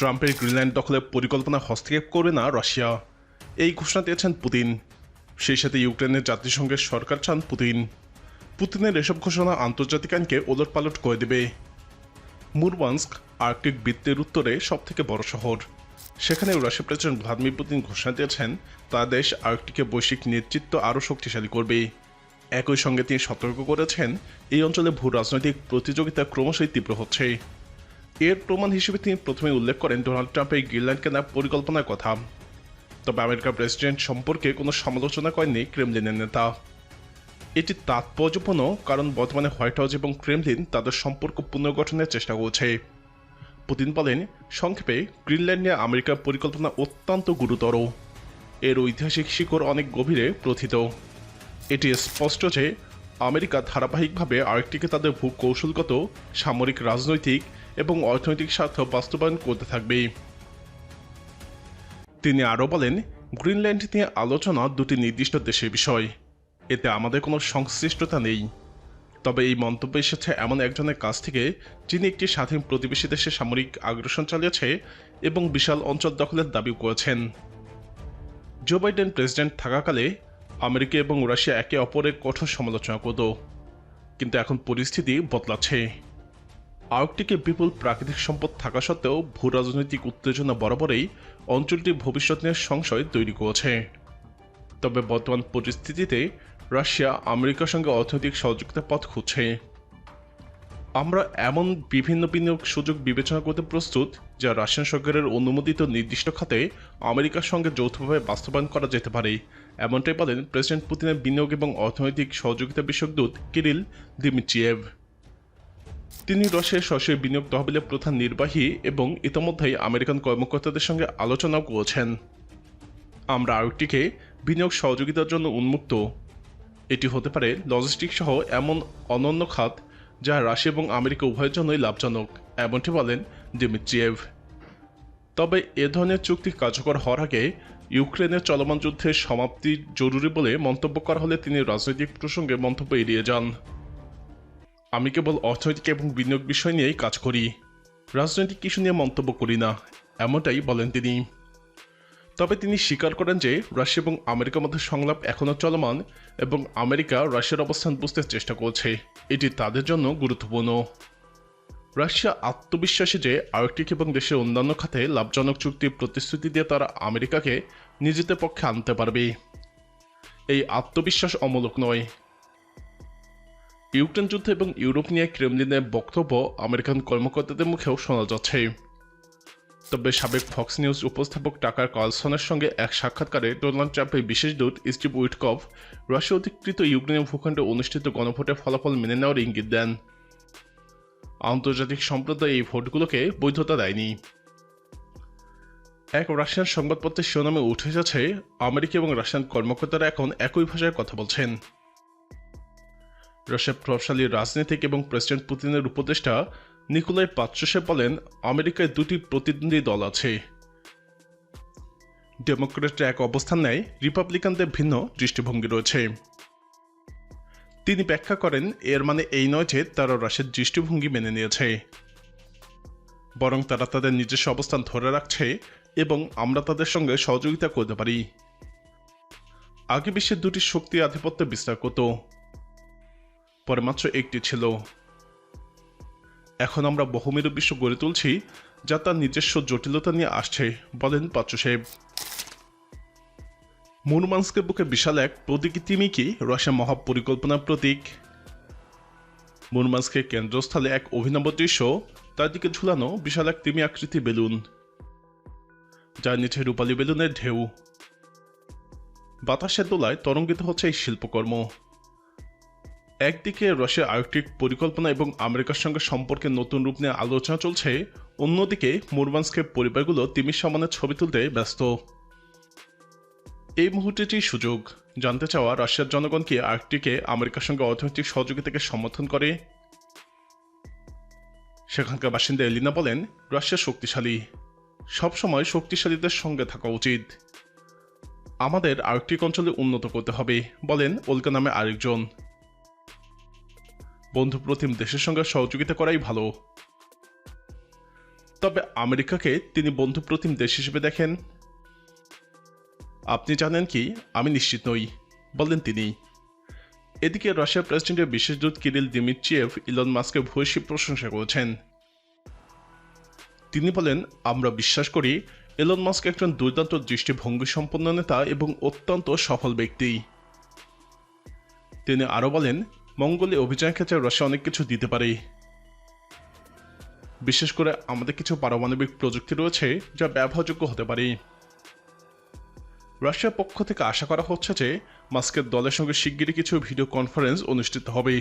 ট্রাম্পের গ্রিনল্যান্ড দখলের পরিকল্পনা হস্তক্ষেপ করবে না রাশিয়া। এই ঘোষণা দিয়েছেন পুতিন। সেই সাথে ইউক্রেনের জাতিসংঘের সরকার চান পুতিন। পুতিনের এসব ঘোষণা আন্তর্জাতিক আইনকে ওলটপালট করে দেবে। মুরবান্স্ক আর্কটিক বৃত্তের উত্তরে সবথেকে বড় শহর। সেখানে রাশিয়া প্রেসিডেন্ট ভ্লাদিমির পুতিন ঘোষণা দিয়েছেন তার দেশ আর্কটিকে বৈশ্বিক নেতৃত্ব আরও শক্তিশালী করবে। একই সঙ্গে তিনি সতর্ক করেছেন, এই অঞ্চলে ভূ রাজনৈতিক প্রতিযোগিতা ক্রমশই তীব্র হচ্ছে। এর প্রমাণ হিসেবে তিনি প্রথমে উল্লেখ করেন, ডোনাল্ড ট্রাম্পের গ্রিনল্যান্ড কেনার পরিকল্পনার কথা। তবে আমেরিকার প্রেসিডেন্ট সম্পর্কে কোনো সমালোচনা করেননি ক্রেমলিনের নেতা। এটি তাৎপর্যপূর্ণ কারণ বর্তমানে হোয়াইট হাউস এবং ক্রেমলিন তাদের সম্পর্ক পুনর্গঠনের চেষ্টা করছে। পুতিন বলেন, সংক্ষেপে, গ্রিনল্যান্ড নিয়ে আমেরিকার পরিকল্পনা অত্যন্ত গুরুতর। এর ঐতিহাসিক শিকড় অনেক গভীরে প্রথিত। এটি স্পষ্ট যে, আমেরিকা ধারাবাহিকভাবে আরেকটিকে তাদের ভূ কৌশলগত সামরিক, রাজনৈতিক এবং অর্থনৈতিক স্বার্থ বাস্তবায়ন করতে থাকবে। তিনি আরও বলেন, গ্রিনল্যান্ড নিয়ে আলোচনা দুটি নির্দিষ্ট দেশের বিষয়। এতে আমাদের কোনো সংশ্লিষ্টতা নেই। তবে এই মন্তব্য এসেছে এমন একজনের কাছ থেকে, যিনি একটি স্বাধীন প্রতিবেশী দেশে সামরিক আগ্রাসন চালিয়েছে এবং বিশাল অঞ্চল দখলের দাবি করেছেন। জো বাইডেন প্রেসিডেন্ট থাকাকালে আমেরিকা এবং রাশিয়া একে অপরের কঠোর সমালোচনা করত। কিন্তু এখন পরিস্থিতি বদলাচ্ছে। আর্কটিকে বিপুল প্রাকৃতিক সম্পদ থাকা সত্ত্বেও ভূ রাজনৈতিক উত্তেজনা বরাবরই অঞ্চলটি ভবিষ্যৎ নিয়ে সংশয় তৈরি করেছে। তবে বর্তমান পরিস্থিতিতে রাশিয়া আমেরিকার সঙ্গে অর্থনৈতিক সহযোগিতার পথ খুঁজছে। আমরা এমন বিভিন্ন বিনিয়োগ সুযোগ বিবেচনা করতে প্রস্তুত, যা রাশিয়ান সরকারের অনুমোদিত নির্দিষ্ট খাতে আমেরিকার সঙ্গে যৌথভাবে বাস্তবায়ন করা যেতে পারে। এমনটাই বলেন প্রেসিডেন্ট পুতিনের বিনিয়োগ এবং অর্থনৈতিক সহযোগিতা বিষয়ক দূত কিরিল দিমিচিয়েভ তিনি রাশিয়ার সরাসরি বিনিয়োগ তহবিলের প্রধান নির্বাহী এবং ইতোমধ্যেই আমেরিকান কর্মকর্তাদের সঙ্গে আলোচনাও করেছেন। আমরা আরেকটিকে বিনিয়োগ সহযোগিতার জন্য উন্মুক্ত। এটি হতে পারে লজিস্টিক সহ এমন অনন্য খাত যা রাশিয়া এবং আমেরিকা উভয়ের জন্যই লাভজনক, এমনটি বলেন দিমিত্রিয়েভ। তবে এ ধরনের চুক্তি কার্যকর হওয়ার আগে ইউক্রেনের চলমান যুদ্ধের সমাপ্তি জরুরি বলে মন্তব্য করা হলে তিনি রাজনৈতিক প্রসঙ্গে মন্তব্য এড়িয়ে যান। আমি কেবল অর্থনৈতিক এবং বিনিয়োগ বিষয় নিয়েই কাজ করি। রাজনৈতিক কিছু নিয়ে মন্তব্য করি না, এমনটাই বলেন তিনি। তবে তিনি স্বীকার করেন যে রাশিয়া এবং আমেরিকার মধ্যে সংলাপ এখনও চলমান এবং আমেরিকা রাশিয়ার অবস্থান বুঝতে চেষ্টা করছে। এটি তাদের জন্য গুরুত্বপূর্ণ। রাশিয়া আত্মবিশ্বাসী যে আর্কটিক এবং দেশের অন্যান্য খাতে লাভজনক চুক্তির প্রতিশ্রুতি দিয়ে তারা আমেরিকাকে নিজেদের পক্ষে আনতে পারবে। এই আত্মবিশ্বাস অমূলক নয় ইউক্রেন যুদ্ধ এবং ইউরোপ নিয়ে ক্রেমলিনের বক্তব্য আমেরিকান কর্মকর্তাদের মুখেও শোনা যাচ্ছে। তবে সাবেক ফক্স নিউজ উপস্থাপক টাকার কার্লসনের সঙ্গে এক সাক্ষাৎকারে ডোনাল্ড ট্রাম্পের বিশেষ দূত স্টিভ উইটকফ রাশিয়া অধিকৃত ইউক্রেনীয় ভূখণ্ডে অনুষ্ঠিত গণভোটের ফলাফল মেনে নেওয়ার ইঙ্গিত দেন। আন্তর্জাতিক সম্প্রদায় এই ভোটগুলোকে বৈধতা দেয়নি। এক রাশিয়ান সংবাদপত্রের শিরোনামে উঠে এসেছে আমেরিকা এবং রাশিয়ান কর্মকর্তারা এখন একই ভাষায় কথা বলছেন। রাশিয়ার প্রভাবশালী রাজনীতিক এবং প্রেসিডেন্ট পুতিনের উপদেষ্টা নিকোলাই পাত্রসে বলেন, আমেরিকায় দুটি প্রতিদ্বন্দ্বী দল আছে। ডেমোক্রেটরা এক অবস্থান নেয় রিপাবলিকানদের ভিন্ন দৃষ্টিভঙ্গি রয়েছে। তিনি ব্যাখ্যা করেন, এর মানে এই নয় যে তারা রাশিয়ার দৃষ্টিভঙ্গি মেনে নিয়েছে। বরং তারা তাদের নিজস্ব অবস্থান ধরে রাখছে এবং আমরা তাদের সঙ্গে সহযোগিতা করতে পারি। আগে বিশ্বের দুটি শক্তি আধিপত্য বিস্তার করত। পরে মাত্র একটি ছিল। এখন আমরা বহুমেরু বিশ্ব গড়ে তুলছি, যা তার নিজস্ব জটিলতা নিয়ে আসছে, বলেন পাত্রসাহেব মুরমান্সকের বুকে বিশাল এক প্রতীকী তিমি কি রাশিয়া মহাপরিকল্পনার প্রতীক। মুরমান্সকের কেন্দ্রস্থলে এক অভিনব দৃশ্য, তার দিকে ঝুলানো বিশাল এক তিমি আকৃতি বেলুন, যার নিচে রূপালী বেলুনের ঢেউ। বাতাসের দোলায় তরঙ্গিত হচ্ছে এই শিল্পকর্ম। একদিকে রাশিয়া আর্কটিক পরিকল্পনা এবং আমেরিকার সঙ্গে সম্পর্কে নতুন রূপ নিয়ে আলোচনা চলছে, অন্যদিকে মুরমান্সকের পরিবারগুলো তিমির সমানের ছবি তুলতে ব্যস্ত। এই মুহূর্তেটি সুযোগ। জানতে চাওয়া রাশিয়ার জনগণ কি আর্কটিকে আমেরিকার সঙ্গে অর্থনৈতিক সহযোগিতাকে সমর্থন করে? সেখানকার বাসিন্দা এলিনা বলেন, রাশিয়া শক্তিশালী। সবসময় শক্তিশালীদের সঙ্গে থাকা উচিত। আমাদের আর্কটিক অঞ্চলে উন্নত করতে হবে, বলেন ওলকা নামে আরেকজন। বন্ধুপ্রতিম দেশের সঙ্গে সহযোগিতা করাই ভালো। তবে আমেরিকাকে তিনি বন্ধুপ্রতিম দেশ হিসেবে দেখেন। আপনি জানেন কি? আমি নিশ্চিত নই বললেন তিনি। এদিকে রাশিয়ার প্রেসিডেন্টের বিশেষ দূত কিরিল দিমিট্রিয়েভ ইলন মাস্কের ভূয়সী প্রশংসা করেছেন। তিনি বলেন, আমরা বিশ্বাস করি এলন মাস্ক একজন দুর্দান্ত দৃষ্টিভঙ্গি সম্পন্ন নেতা এবং অত্যন্ত সফল ব্যক্তি। তিনি আরও বলেন মঙ্গলে অভিযানের ক্ষেত্রে রাশিয়া অনেক কিছু দিতে পারে। বিশেষ করে আমাদের কিছু পারমাণবিক প্রযুক্তি রয়েছে যা ব্যবহারযোগ্য হতে পারে। রাশিয়ার পক্ষ থেকে আশা করা হচ্ছে যে মাস্কের দলের সঙ্গে শিগগিরই কিছু ভিডিও কনফারেন্স অনুষ্ঠিত হবে।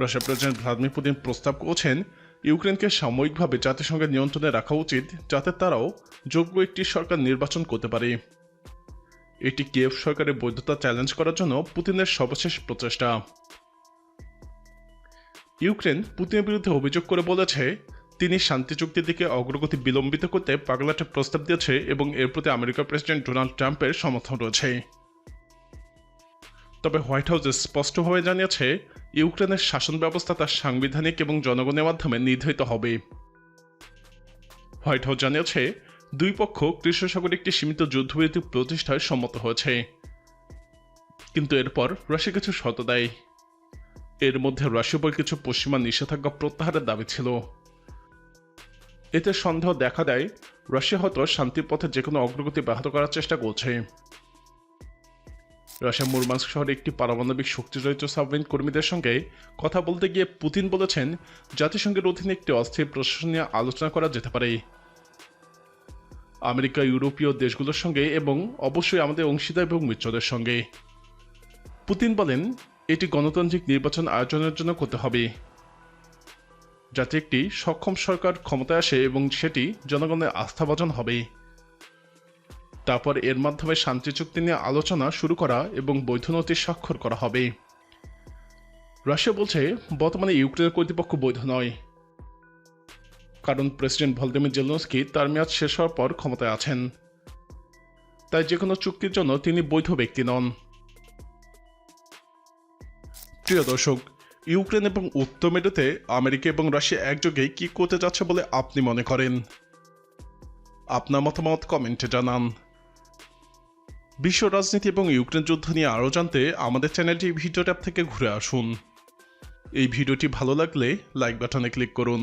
রাশিয়ার প্রেসিডেন্ট ভ্লাদিমির পুতিন প্রস্তাব করেছেন, ইউক্রেনকে সাময়িকভাবে জাতিসংঘের নিয়ন্ত্রণে রাখা উচিত যাতে তারাও যোগ্য একটি সরকার নির্বাচন করতে পারে। এটি কিয়েভ সরকারের বৈধতা চ্যালেঞ্জ করার জন্য পুতিনের সর্বশেষ প্রচেষ্টা। ইউক্রেন পুতিনের বিরুদ্ধে অভিযোগ করে বলেছে, তিনি শান্তি চুক্তির দিকে অগ্রগতি বিলম্বিত করতে পাগলাটে প্রস্তাব দিয়েছে এবং এর প্রতি আমেরিকার প্রেসিডেন্ট ডোনাল্ড ট্রাম্পের সমর্থন রয়েছে। তবে হোয়াইট হাউস স্পষ্টভাবে জানিয়েছে, ইউক্রেনের শাসন ব্যবস্থা তার সাংবিধানিক এবং জনগণের মাধ্যমে নির্ধারিত হবে। হোয়াইট হাউস জানিয়েছে দুই পক্ষ কৃষ্ণ সাগরে একটি সীমিত যুদ্ধবিরতি প্রতিষ্ঠায় সম্মত হয়েছে। কিন্তু এরপর রাশিয়া কিছু শর্ত দেয়। এর মধ্যে রাশিয়ার উপর কিছু পশ্চিমা নিষেধাজ্ঞা প্রত্যাহারের দাবি ছিল। এতে সন্দেহ দেখা দেয়, রাশিয়া হয়তো শান্তির পথে যে কোনো অগ্রগতি ব্যাহত করার চেষ্টা করছে। রাশিয়া মুরমাস্ক শহরে একটি পারমাণবিক শক্তিজড়িত সাবমেরিন কর্মীদের সঙ্গে কথা বলতে গিয়ে পুতিন বলেছেন, জাতিসংঘের অধীনে একটি অস্থির প্রশাসন নিয়ে আলোচনা করা যেতে পারে। আমেরিকা, ইউরোপীয় দেশগুলোর সঙ্গে এবং অবশ্যই আমাদের অংশীদার এবং মিত্রদের সঙ্গে। পুতিন বলেন, এটি গণতান্ত্রিক নির্বাচন আয়োজনের জন্য করতে হবে। যাতে একটি সক্ষম সরকার ক্ষমতায় আসে এবং সেটি জনগণের আস্থাভাজন হবে। তারপর এর মাধ্যমে শান্তি চুক্তি নিয়ে আলোচনা শুরু করা এবং বৈধ নথি স্বাক্ষর করা হবে। রাশিয়া বলছে, বর্তমানে ইউক্রেনের কর্তৃপক্ষ বৈধ নয়। কারণ প্রেসিডেন্ট ভলদিমির জেলনস্কি তার মেয়াদ শেষ হওয়ার পর ক্ষমতায় আছেন। তাই যে কোনো চুক্তির জন্য তিনি বৈধ ব্যক্তি নন। প্রিয় দর্শক, ইউক্রেন এবং উত্তর মেরুতে আমেরিকা এবং রাশিয়া একযোগে কি করতে যাচ্ছে বলে আপনি মনে করেন? আপনার মতামত কমেন্টে জানান। বিশ্ব রাজনীতি এবং ইউক্রেন যুদ্ধ নিয়ে আরও জানতে আমাদের চ্যানেলটি ভিডিও ট্যাব থেকে ঘুরে আসুন। এই ভিডিওটি ভালো লাগলে লাইক বাটনে ক্লিক করুন।